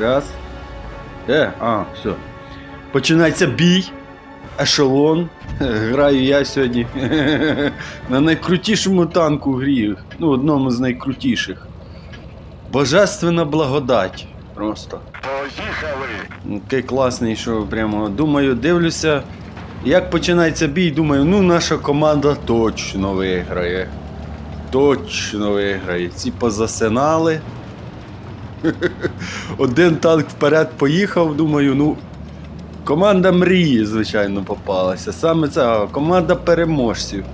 Раз. Е, а, все. Починається бій. Ешелон. Граю я сьогодні. На найкрутішому танку в грі. Ну, одному з найкрутіших. Божественна благодать. Просто. Поїхали! Такий класний, що прямо думаю, дивлюся. Як починається бій, думаю, ну наша команда точно виграє. Точно виграє. Ці позасинали. Один танк вперед поїхав, думаю, ну. Команда мрії, звичайно, попалася. Саме це команда переможців.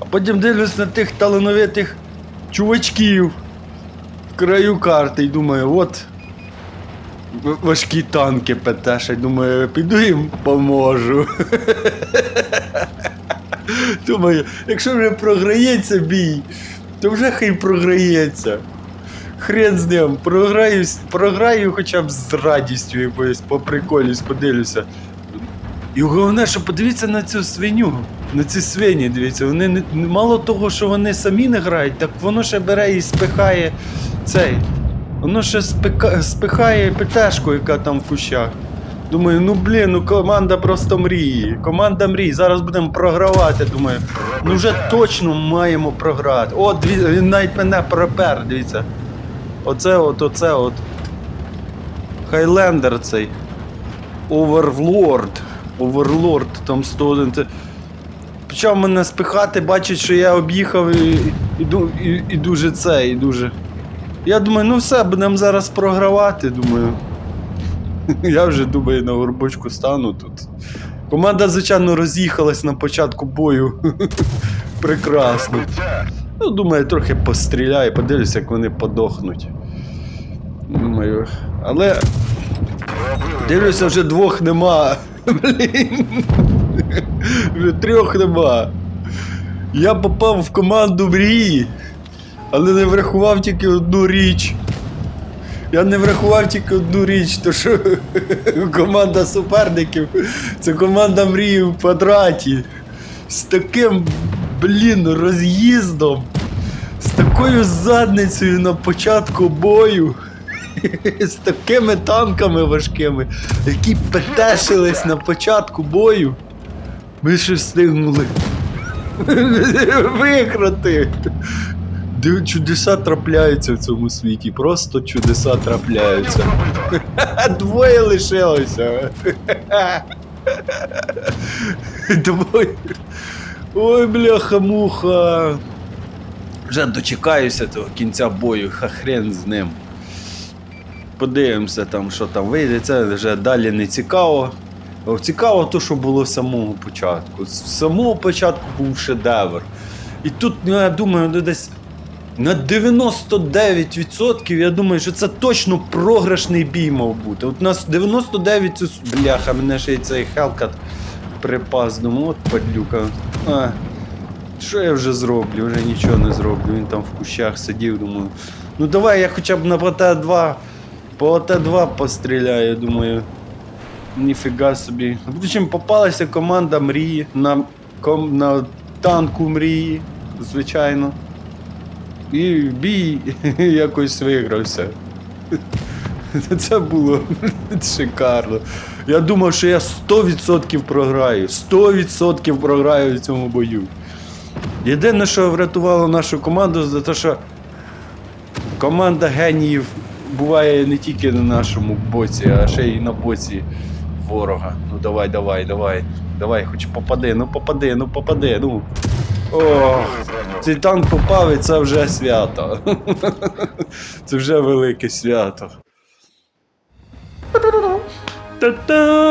А потім дивлюсь на тих талановитих чувачків в краю карти і думаю, от важкі танки ПТ, думаю, піду їм поможу. Думаю, якщо вже програється бій, то вже хай програється. Хрен з ним, програю, програю хоча б з радістю якоюсь, по приколюсь, подивлюся. І головне, що подивіться на цю свиню, на ці свині, дивіться, вони не, мало того, що вони самі не грають, так воно ще бере і спихає цей. Воно ще спика, спихає ПТшку, яка там в кущах. Думаю, ну блін, ну команда просто мрії. Команда мрії. Зараз будемо програвати. Думаю, ну вже точно маємо програти. О, дві, він навіть мене пропер, дивіться. Оце от, оце от. Хайлендер цей. Оверлорд. Оверлорд, там 101. Почав мене спихати, бачить, що я об'їхав і, і, і, і дуже це, і дуже. Я думаю, ну все, будемо зараз програвати, думаю. Я вже думаю, на горбочку стану тут. Команда, звичайно, роз'їхалась на початку бою. Прекрасно. Ну, думаю, трохи постріляю, подивлюся, як вони подохнуть. Думаю. Але дивлюся, вже двох нема. Блін. Вже трьох нема. Я попав в команду мрії, але не врахував тільки одну річ. Я не врахував тільки одну річ, то що команда суперників це команда мрії в квадраті. З таким, блін, роз'їздом, з такою задницею на початку бою. З такими танками важкими, які петешились на початку бою. Ми ще встигнули виграти. Чудеса трапляються в цьому світі. Просто чудеса трапляються. Двоє лишилося. Двоє. Ой, бляха-муха. Вже дочекаюся того кінця бою, ха хрен з ним. Подивимося там, що там вийде. Це вже далі не цікаво. Цікаво то, що було з самого початку. З самого початку був шедевр. І тут, ну, я думаю, ну, десь на 99% я думаю, що це точно програшний бій мав бути. От у нас 99 це с- бляха, мене ще й цей Хелкат припас. Думаю, от падлюка. А, що я вже зроблю? Вже нічого не зроблю. Він там в кущах сидів, думаю. Ну давай я хоча б на ПТ-2 по ОТ-2 постріляю, думаю. Ніфіга собі. Впрочем, попалася команда мрії на, ком, на танку мрії, звичайно. І бій якось вигрався. Це було шикарно. Я думав, що я 100% програю. 100% програю в цьому бою. Єдине, що врятувало нашу команду, за те, що команда геніїв буває не тільки на нашому боці, а ще й на боці ворога. Ну давай, давай, давай. Давай, хоч попади, ну попади, ну попади, ну. О, цей танк попав і це вже свято. Це вже велике свято. Та-та-ра-та-ту.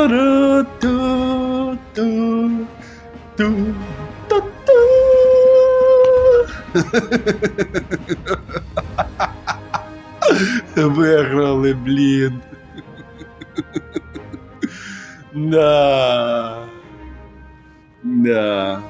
Виграли, блін. Да. Да.